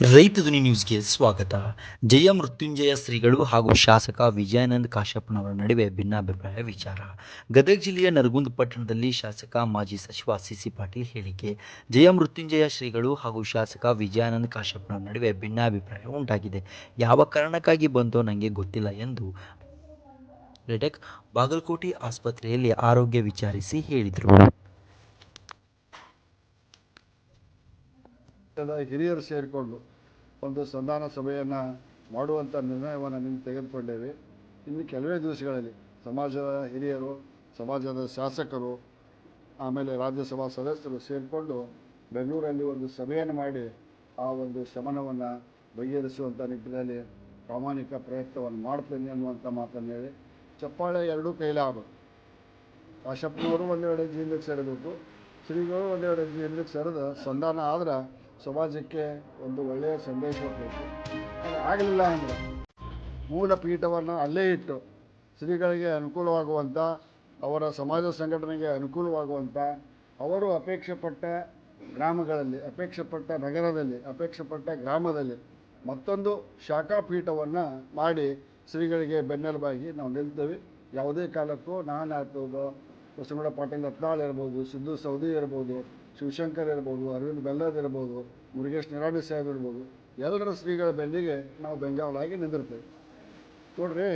ರೈತ ಧ್ವನಿ ನ್ಯೂಸ್ಗೆ ಸ್ವಾಗತ. ಜಯ ಮೃತ್ಯುಂಜಯ ಶ್ರೀಗಳು ಹಾಗೂ ಶಾಸಕ ವಿಜಯಾನಂದ ಕಾಶ್ಯಪ್ಪನವರ ನಡುವೆ ಭಿನ್ನಾಭಿಪ್ರಾಯ ವಿಚಾರ. ಗದಗ ಜಿಲ್ಲೆಯ ನರಗುಂದ ಪಟ್ಟಣದಲ್ಲಿ ಶಾಸಕ ಮಾಜಿ ಸಚಿವ ಸಿಸಿ ಪಾಟೀಲ್ ಹೇಳಿಕೆ. ಜಯ ಮೃತ್ಯುಂಜಯ ಶ್ರೀಗಳು ಹಾಗೂ ಶಾಸಕ ವಿಜಯಾನಂದ ಕಾಶ್ಯಪ್ಪನವರ ನಡುವೆ ಭಿನ್ನಾಭಿಪ್ರಾಯ ಉಂಟಾಗಿದೆ. ಯಾವ ಕಾರಣಕ್ಕಾಗಿ ಬಂತೋ ನನಗೆ ಗೊತ್ತಿಲ್ಲ ಎಂದು ರೆಡೆಕ್ ಬಾಗಲಕೋಟೆ ಆಸ್ಪತ್ರೆಯಲ್ಲಿ ಆರೋಗ್ಯ ವಿಚಾರಿಸಿ ಹೇಳಿದರು. ಹಿರಿಯರು ಸೇರಿಕೊಂಡು ಒಂದು ಸಂಧಾನ ಸಭೆಯನ್ನು ಮಾಡುವಂಥ ನಿರ್ಣಯವನ್ನು ನೀವು ತೆಗೆದುಕೊಂಡೇವೆ. ಇನ್ನು ಕೆಲವೇ ದಿವಸಗಳಲ್ಲಿ ಸಮಾಜದ ಹಿರಿಯರು, ಸಮಾಜದ ಶಾಸಕರು, ಆಮೇಲೆ ರಾಜ್ಯಸಭಾ ಸದಸ್ಯರು ಸೇರಿಕೊಂಡು ಬೆಂಗಳೂರಲ್ಲಿ ಒಂದು ಸಭೆಯನ್ನು ಮಾಡಿ ಆ ಒಂದು ಶಮನವನ್ನು ಬಗೆಹರಿಸುವಂಥ ನಿಟ್ಟಿನಲ್ಲಿ ಪ್ರಾಮಾಣಿಕ ಪ್ರಯತ್ನವನ್ನು ಮಾಡ್ತೇನೆ ಅನ್ನುವಂಥ ಮಾತನ್ನು ಹೇಳಿ. ಚಪ್ಪಾಳೆ ಎರಡೂ ಕೈಲೇ ಆಗಬೇಕು. ಕಾಶಪ್ಪನವರು ಒಂದೆರಡು ಜೀವನಕ್ಕೆ ಸರಿಬೇಕು ಶ್ರೀಗಳು ಒಂದೆರಡು ಜೀವನಕ್ಕೆ ಸೇರಿದ ಸಂಧಾನ ಆದ್ರೆ ಸಮಾಜಕ್ಕೆ ಒಂದು ಒಳ್ಳೆಯ ಸಂದೇಶ ಬೇಕು ಆಗಲಿಲ್ಲ ಅಂದ್ರೆ ಮೂಲ ಪೀಠವನ್ನು ಅಲ್ಲೇ ಇಟ್ಟು ಶ್ರೀಗಳಿಗೆ ಅನುಕೂಲವಾಗುವಂಥ ಅವರ ಸಮಾಜ ಸಂಘಟನೆಗೆ ಅನುಕೂಲವಾಗುವಂಥ ಅವರು ಅಪೇಕ್ಷೆ ಪಟ್ಟ ಗ್ರಾಮಗಳಲ್ಲಿ ಅಪೇಕ್ಷೆ ಪಟ್ಟ ನಗರದಲ್ಲಿ ಅಪೇಕ್ಷೆ ಪಟ್ಟ ಗ್ರಾಮದಲ್ಲಿ ಮತ್ತೊಂದು ಶಾಖಾ ಪೀಠವನ್ನು ಮಾಡಿ ಶ್ರೀಗಳಿಗೆ ಬೆನ್ನೆಲುಬಾಗಿ ನಾವು ನಿಲ್ತೇವೆ. ಯಾವುದೇ ಕಾಲಕ್ಕೂ ನಾನು ಆಗ್ಬೋದು ಬಸವಗೌಡ ಪಾಟೀಲ್ ರತ್ನಾಳ್ ಇರ್ಬೋದು, ಸಿದ್ದು ಸೌದಿ ಇರ್ಬೋದು ಶಿವಶಂಕರ್ ಇರ್ಬೋದು, ಅರವಿಂದ್ ಬೆಲ್ಲದ್ ಇರ್ಬೋದು, ಮುರುಗೇಶ್ ನಿರಾಣಿ ಸಾಹೇಬ್ ಇರ್ಬೋದು, ಎಲ್ಲರ ಶ್ರೀಗಳ ಬೆನ್ನಿಗೆ ನಾವು ಬೆಂಗಾವಲಾಗಿ ನಿಂದಿರ್ತೇವೆ. ನೋಡ್ರಿ,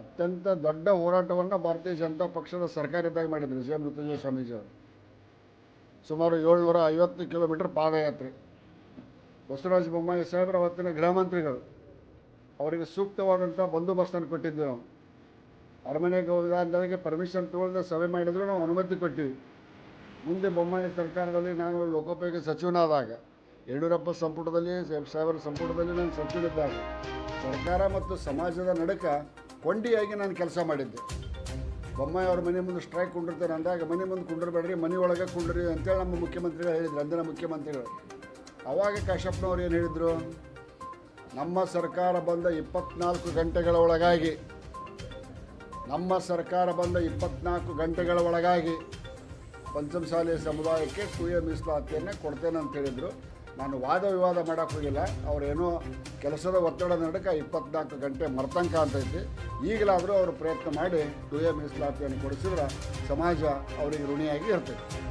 ಅತ್ಯಂತ ದೊಡ್ಡ ಹೋರಾಟವನ್ನು ಭಾರತೀಯ ಜನತಾ ಪಕ್ಷದ ಸರ್ಕಾರದಾಗ ಮಾಡಿದ್ರು ಜಯ ಮೃತ್ಯುಂಜಯ ಸ್ವಾಮೀಜಿ ಅವರು. ಸುಮಾರು ಏಳ್ನೂರ ಐವತ್ತು ಕಿಲೋಮೀಟರ್ ಪಾದಯಾತ್ರೆ. ಬಸವರಾಜ ಬೊಮ್ಮಾಯಿ ಸಾಹೇಬರ ಅವತ್ತಿನ ಗೃಹ ಮಂತ್ರಿಗಳು. ಅವರಿಗೆ ಸೂಕ್ತವಾದಂಥ ಬಂದೋಬಸ್ತನ್ನು ಕೊಟ್ಟಿದ್ವಿ ನಾವು. ಅರಮನೆಗೆ ಪರ್ಮಿಷನ್ ತೊಗೊಳ್ದ ಸಭೆ ಮಾಡಿದ್ರು ನಾವು ಅನುಮತಿ ಕೊಟ್ಟಿವಿ. ಮುಂದೆ ಬೊಮ್ಮಾಯಿ ಸರ್ಕಾರದಲ್ಲಿ ನಾನು ಲೋಕೋಪಯೋಗಿ ಸಚಿವನಾದಾಗ, ಯಡಿಯೂರಪ್ಪ ಸಂಪುಟದಲ್ಲಿ ಸಾವಿರ ಸಂಪುಟದಲ್ಲಿ ನಾನು ಸಚಿವನಿದ್ದಾಗ, ಸರ್ಕಾರ ಮತ್ತು ಸಮಾಜದ ನಡುಕ ಕೊಂಡಿಯಾಗಿ ನಾನು ಕೆಲಸ ಮಾಡಿದ್ದೆ. ಬೊಮ್ಮಾಯಿ ಅವ್ರ ಮನೆ ಮುಂದೆ ಸ್ಟ್ರೈಕ್ ಕುಂಡಿರ್ತಾರೆ ಅಂದಾಗ, ಮನೆ ಮುಂದೆ ಕುಂಡಿರ್ಬೇಡ್ರಿ, ಮನೆ ಒಳಗೆ ಕುಂಡ್ರಿ ಅಂತೇಳಿ ನಮ್ಮ ಮುಖ್ಯಮಂತ್ರಿಗಳು ಹೇಳಿದ್ರು, ಅಂದಿನ ಮುಖ್ಯಮಂತ್ರಿಗಳು. ಅವಾಗ ಕಾಶಪ್ಪನವ್ರು ಏನು ಹೇಳಿದರು? ನಮ್ಮ ಸರ್ಕಾರ ಬಂದ ಇಪ್ಪತ್ನಾಲ್ಕು ಗಂಟೆಗಳ ಒಳಗಾಗಿ, ನಮ್ಮ ಸರ್ಕಾರ ಬಂದ ಇಪ್ಪತ್ನಾಲ್ಕು ಗಂಟೆಗಳ ಒಳಗಾಗಿ ಪಂಚಮಸಾಲಿ ಸಮುದಾಯಕ್ಕೆ ಎ ಮೀಸಲಾತಿಯನ್ನು ಕೊಡ್ತೇನೆ ಅಂತ ಹೇಳಿದರು. ನಾನು ವಾದ ವಿವಾದ ಮಾಡೋಕೆ ಹೋಗಿಲ್ಲ. ಅವರೇನೋ ಕೆಲಸದ ಒತ್ತಡ ನಡಕ ಇಪ್ಪತ್ನಾಲ್ಕು ಗಂಟೆ ಮರ್ತಂಕ ಅಂತೈತಿ ಈಗಲಾದರೂ ಅವರು ಪ್ರಯತ್ನ ಮಾಡಿ ಎ ಮೀಸಲಾತಿಯನ್ನು ಕೊಡಿಸಿದ್ರೆ ಸಮಾಜ ಅವರಿಗೆ ಋಣಿಯಾಗಿ ಇರ್ತೈತಿ